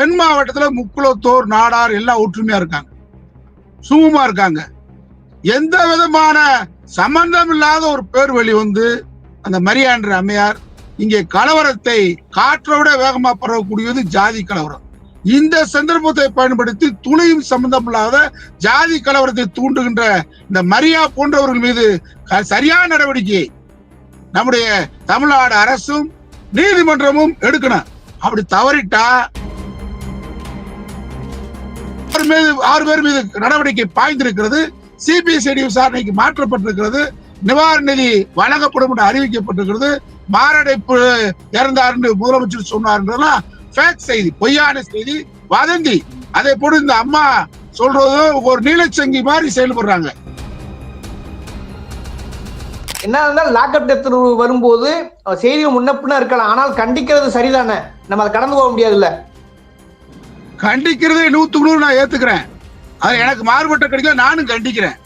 தென் மாவட்டத்துல முக்குளத்தோர் நாடார் எல்லாம் ஒற்றுமையா இருக்காங்க. சுமமா இருக்காங்க. எந்த விதமான சம்பந்தம் இல்லாத ஒரு பேர் வழி வந்து அந்த மரியாண்டர் அம்மையார் இங்கே கலவரத்தை காற்றை விட வேகமா பரவக்கூடியது ஜாதி கலவரம். இந்த சந்தர்ப்பத்தை பயன்படுத்தி துணையும் சம்பந்தம் இல்லாத ஜாதி கலவரத்தை தூண்டுகின்ற இந்த மரியா போன்றவர்கள் மீது சரியான நடவடிக்கை நம்முடைய தமிழ்நாடு அரசும் நீதிமன்றமும் எடுக்கணும். அப்படி தவறிட்டா மீது ஆறு பேர் மீது நடவடிக்கை பாய்ந்திருக்கிறது. சிபிசிஐடி விசாரணைக்கு மாற்றப்பட்டிருக்கிறது. நிவாரண நிதி வழங்கப்படும் என்று அறிவிக்கப்பட்டிருக்கிறது. மாரடைப்பு இறந்தார் என்று முதலமைச்சர் சொன்னார்ன்றதெல்லாம் ஃபேக் செய்தி பொய்யான செய்தி வதந்தி. அதை போட்டு இந்த அம்மா சொல்றது ஒரு நீலச்சங்கி மாதிரி செயல்படுறாங்க. என்ன இருந்தாலும் லாக்அப் டெத் வரும்போது செய்தி முன்னப்பின்னா இருக்கலாம். ஆனால் கண்டிக்கிறது சரிதானே? நம்ம அதை கடந்து போக முடியாதுல்ல. கண்டிக்கிறதை நூத்துக்கு நூறு நான் ஏத்துக்கிறேன். அது எனக்கு மாறுபட்ட கிடைக்கல நானும் கண்டிக்கிறேன்.